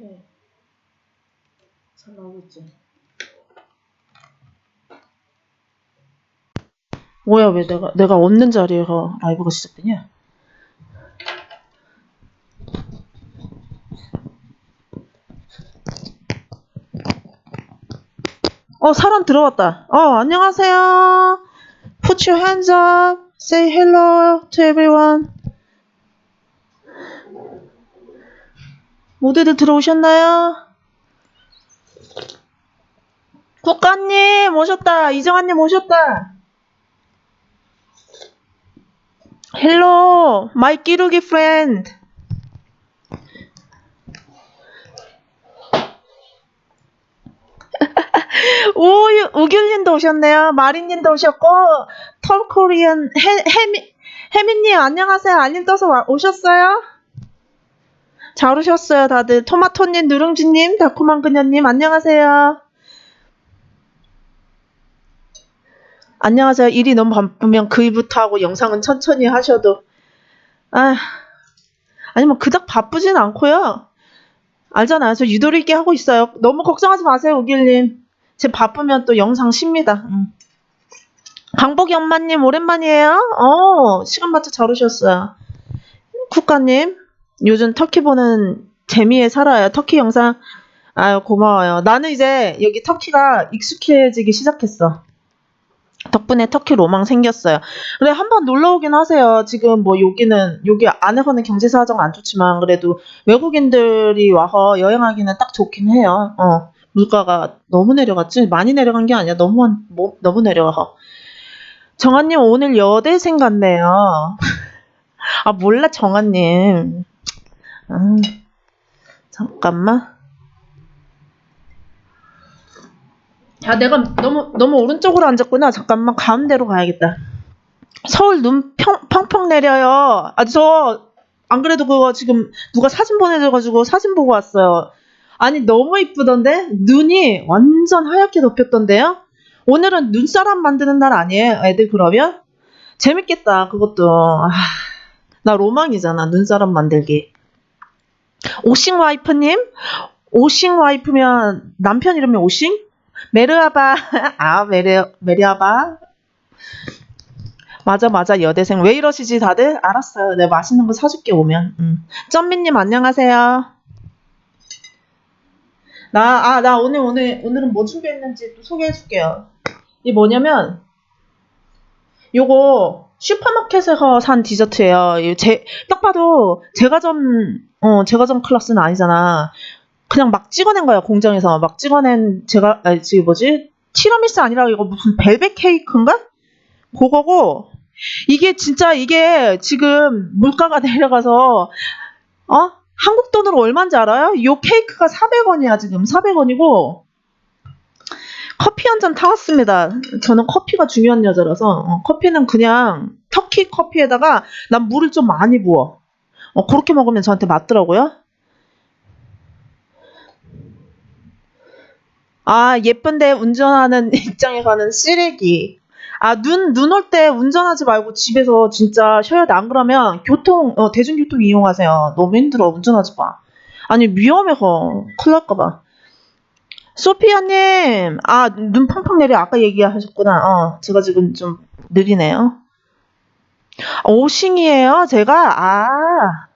오케이. 잘 나오고 있지. 뭐야 왜 내가 내가 없는 자리에서 라이브가 시작되냐? 어 사람 들어왔다. 어 안녕하세요. Put your hands up. Say hello to everyone. 모두들 들어오셨나요? 국가님 오셨다. 이정환님 오셨다. 헬로 마이 끼루기 프렌드. 오, 우귤님도 오셨네요. 마린님도 오셨고, 털코리안, 해, 해미, 혜민님, 안녕하세요. 알림 떠서 와- 오셨어요? 잘 오셨어요, 다들. 토마토님, 누룽지님, 달콤한 그녀님, 안녕하세요. 안녕하세요. 일이 너무 바쁘면 그 일부터 하고 영상은 천천히 하셔도. 아, 아니, 뭐, 그닥 바쁘진 않고요. 알잖아요. 저 유도리 있게 하고 있어요. 너무 걱정하지 마세요, 우길님. 제 바쁘면 또 영상 쉽니다. 음. 강복이 엄마님 오랜만이에요. 어 시간 맞춰 잘 오셨어요. 국가님 요즘 터키 보는 재미에 살아요. 터키 영상 아유 고마워요. 나는 이제 여기 터키가 익숙해지기 시작했어. 덕분에 터키 로망 생겼어요. 근데 한번 놀러 오긴 하세요. 지금 뭐 여기는 여기 안에서는 경제 사정 안 좋지만 그래도 외국인들이 와서 여행하기는 딱 좋긴 해요. 어. 물가가 너무 내려갔지? 많이 내려간 게 아니야. 너무, 한- 뭐, 너무 내려가서. 정한님, 오늘 여대생 같네요. 아, 몰라, 정한님. 아, 잠깐만. 야, 내가 너무, 너무 오른쪽으로 앉았구나. 잠깐만, 가운데로 가야겠다. 서울 눈 평, 펑펑 내려요. 아, 저, 안 그래도 그거 지금 누가 사진 보내줘가지고 사진 보고 왔어요. 아니 너무 이쁘던데 눈이 완전 하얗게 덮였던데요 오늘은 눈사람 만드는 날 아니에요 애들 그러면 재밌겠다 그것도 아, 나 로망이잖아 눈사람 만들기 오싱 와이프님? 오싱 와이프면 남편 이름이 오싱? 메르아바. 아 메르 메르아바. 맞아 맞아 여대생. 왜 이러시지 다들? 알았어요. 내가 맛있는 거 사줄게 오면. 음. 점미님 안녕하세요. 나, 아, 나 오늘, 오늘, 오늘은 뭐 준비했는지 또 소개해 줄게요. 이 뭐냐면, 요거, 슈퍼마켓에서 산 디저트예요. 제, 딱 봐도, 제과점, 어, 제과점 클래스는 아니잖아. 그냥 막 찍어낸 거야, 공장에서. 막 찍어낸, 제가, 아니, 지금 뭐지? 티라미수 아니라 이거 무슨 벨벳 케이크인가? 그거고, 이게 진짜, 이게 지금 물가가 내려가서, 어? 한국 돈으로 얼마인지 알아요? 요 케이크가 400원이야, 지금. 400원이고, 커피 한 잔 타왔습니다. 저는 커피가 중요한 여자라서, 어, 커피는 그냥 터키 커피에다가 난 물을 좀 많이 부어. 어, 그렇게 먹으면 저한테 맞더라고요. 아, 예쁜데 운전하는 입장에서는 쓰레기. 아, 눈, 눈 올 때 운전하지 말고 집에서 진짜 쉬어야 돼. 안 그러면 교통, 어, 대중교통 이용하세요. 너무 힘들어. 운전하지 마. 아니, 위험해서. 큰일 날까봐. 소피아님, 아, 눈 펑펑 내려. 아까 얘기하셨구나. 어, 제가 지금 좀 느리네요. 오싱이에요, 제가? 아.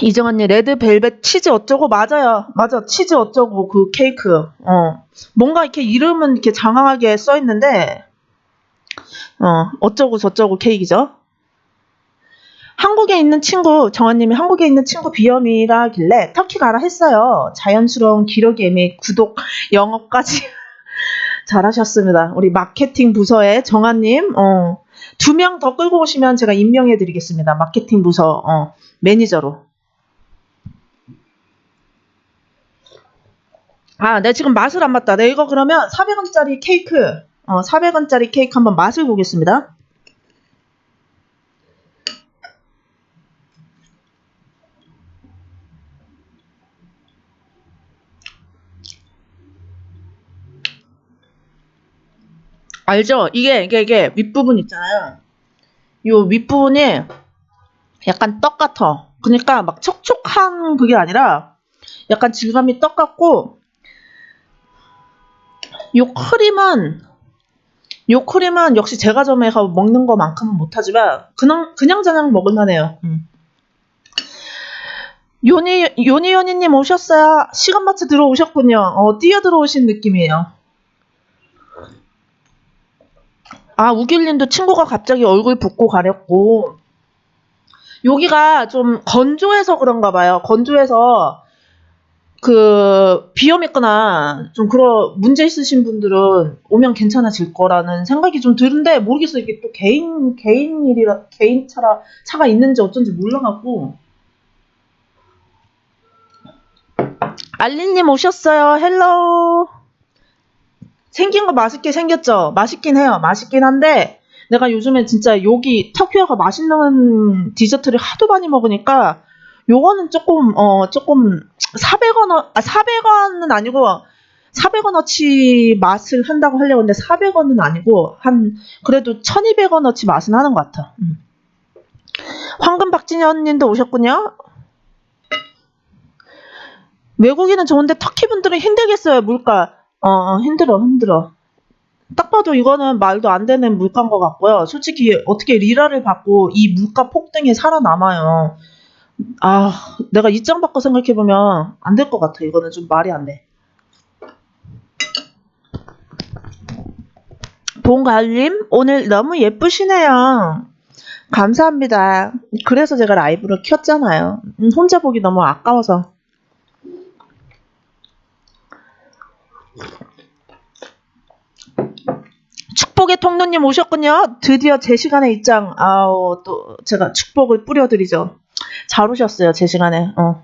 이정언니 레드 벨벳 치즈 어쩌고 맞아요. 맞아. 치즈 어쩌고 그 케이크. 어. 뭔가 이렇게 이름은 이렇게 장황하게 써 있는데 어, 어쩌고 저쩌고 케이크죠. 한국에 있는 친구, 정한님이 한국에 있는 친구 비염이라길래 터키 가라 했어요. 자연스러운 및 구독, 영업까지 잘하셨습니다. 우리 마케팅 부서의 정한님, 어, 두 명 더 끌고 오시면 제가 임명해 드리겠습니다. 마케팅 부서, 어, 매니저로. 아, 내가 지금 맛을 안 봤다. 내 이거 그러면 400원짜리 케이크, 어, 400원짜리 케이크 한번 맛을 보겠습니다. 알죠? 이게, 이게, 이게 윗부분 있잖아요. 요 윗부분이 약간 떡 같아. 그러니까 막 촉촉한 그게 아니라 약간 질감이 떡 같고 요 크림은 요 크림은 역시 제가 점에서 먹는 것만큼은 못하지만 그냥 그냥 저냥 먹을만해요. 음. 요니 요니 요니님 오셨어요. 시간 마치 들어오셨군요. 어 뛰어 들어오신 느낌이에요. 아 우길님도 친구가 갑자기 얼굴 붓고 가렸고 여기가 좀 건조해서 그런가 봐요. 건조해서 그 비염 있거나 좀 그런 문제 있으신 분들은 오면 괜찮아질 거라는 생각이 좀 드는데 모르겠어요. 이게 또 개인 개인 일이라 개인 차라 차가 있는지 어쩐지 몰라갖고 알린님 오셨어요. 헬로 생긴 거 맛있게 생겼죠. 맛있긴 해요. 맛있긴 한데 내가 요즘에 진짜 여기 터키어가 맛있는 디저트를 하도 많이 먹으니까 요거는 조금 어 조금 400원 아 400원은 아니고 400원어치 맛을 한다고 하려고 했는데 400원은 아니고 한 그래도 1200원어치 맛은 하는 것 같아. 음. 황금 박진현님도 오셨군요. 외국인은 좋은데 터키 분들은 힘들겠어요 물가. 어, 어 힘들어 힘들어. 딱 봐도 이거는 말도 안 되는 물가인 것 같고요. 솔직히 어떻게 리라를 받고 이 물가 폭등에 살아남아요. 아, 내가 입장 바꿔 생각해보면 안 될 것 같아. 이거는 좀 말이 안 돼. 봉갈님, 오늘 너무 예쁘시네요. 감사합니다. 그래서 제가 라이브를 켰잖아요. 음, 혼자 보기 너무 아까워서. 축복의 통로님 오셨군요. 드디어 제 시간에 입장. 아우, 또 제가 축복을 뿌려드리죠. 잘 오셨어요, 제 시간에. 어.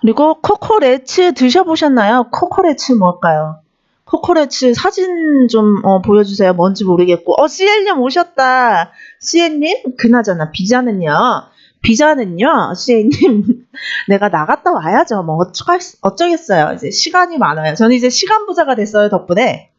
그리고 코코레츠 드셔보셨나요? 코코레츠 뭘까요? 코코레츠 사진 좀 어, 보여주세요. 뭔지 모르겠고. 어, CL님 오셨다. CL님? 그나저나, 비자는요. 비자는요, CL님. 내가 나갔다 와야죠. 뭐, 어쩌, 어쩌겠어요. 이제 시간이 많아요. 저는 이제 시간 부자가 됐어요, 덕분에.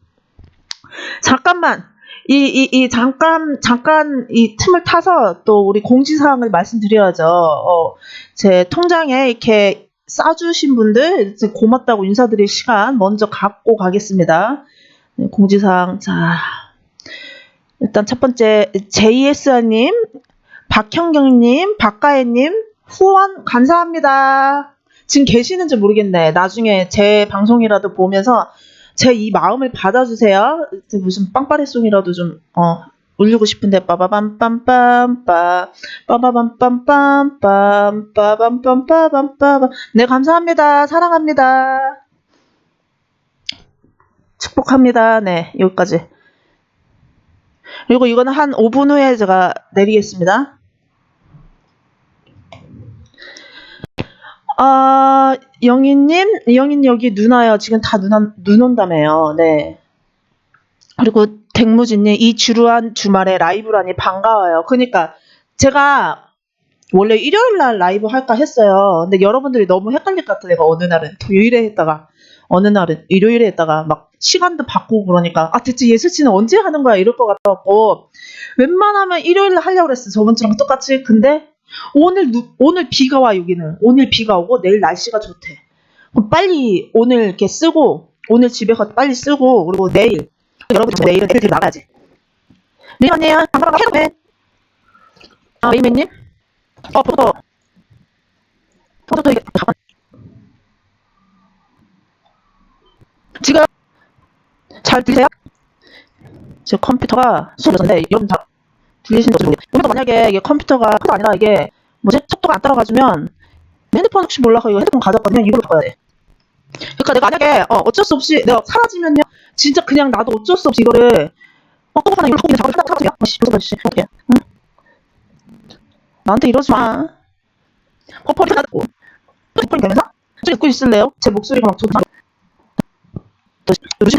잠깐만. 이, 이, 이, 잠깐, 잠깐, 이 틈을 타서 또 우리 공지사항을 말씀드려야죠. 어, 제 통장에 이렇게 싸주신 분들, 고맙다고 인사드릴 시간 먼저 갖고 가겠습니다. 네, 공지사항, 자. 일단 첫 번째, JSR님, 박형경님, 박가혜님, 후원 감사합니다. 지금 계시는지 모르겠네. 나중에 제 방송이라도 보면서 제 이 마음을 받아주세요. 무슨 빵빠레송이라도 좀, 어, 울리고 싶은데, 빠바밤빰빰빰, 빠바밤빰빰빰, 빠밤빰빰빰빰. 네, 감사합니다. 사랑합니다. 축복합니다. 네, 여기까지. 그리고 이거는 한 5분 후에 제가 내리겠습니다. 아, 영희님, 영희님 여기 눈 와요. 지금 다 눈, 눈 온다며요. 네. 그리고 댕무진님, 이 주루한 주말에 라이브라니 반가워요. 그니까, 제가 원래 일요일 날 라이브 할까 했어요. 근데 여러분들이 너무 헷갈릴 것 같아. 내가 어느 날은 토요일에 했다가, 어느 날은 일요일에 했다가, 막 시간도 바꾸고 그러니까, 아, 대체 예수씨는 언제 하는 거야? 이럴 것 같아갖고, 웬만하면 일요일 날 하려고 그랬어. 저번주랑 똑같이. 근데, 오늘 누, 오늘 비가 와 여기는 오늘 비가 오고 내일 날씨가 좋대. 그럼 빨리 오늘 이렇게 쓰고 오늘 집에 가서 빨리 쓰고 그리고 내일 여러분 내일은 애들 나가야지. 네 언니야 반가워 해도 돼. 아 메이맨님. 어 포토. 포토 이게 잠깐. 지금 잘 들리세요? 제 컴퓨터가 수업이었는데 여러분 다 들리시는지 모르겠어요. 그래서 만약에 이게 컴퓨터가 컴퓨터 아니라 이게 뭐지 속도가 안 따라가주면 핸드폰 혹시 몰라서 이거 핸드폰 가져왔거든요. 이걸로 바꿔야 돼. 그러니까 내가 만약에 어, 어쩔 수 없이 내가 사라지면요 진짜 그냥 나도 어쩔 수 없이 이거를 어 또 하나 이걸 갖고 있는 작업을 한다고 사라져요. 어씨 벌써 벌써 어떻게? 응? 나한테 이러지 마. 커플이 하고 또 커플이 되면서 저 듣고 있을래요? 제 목소리가 막 좋다.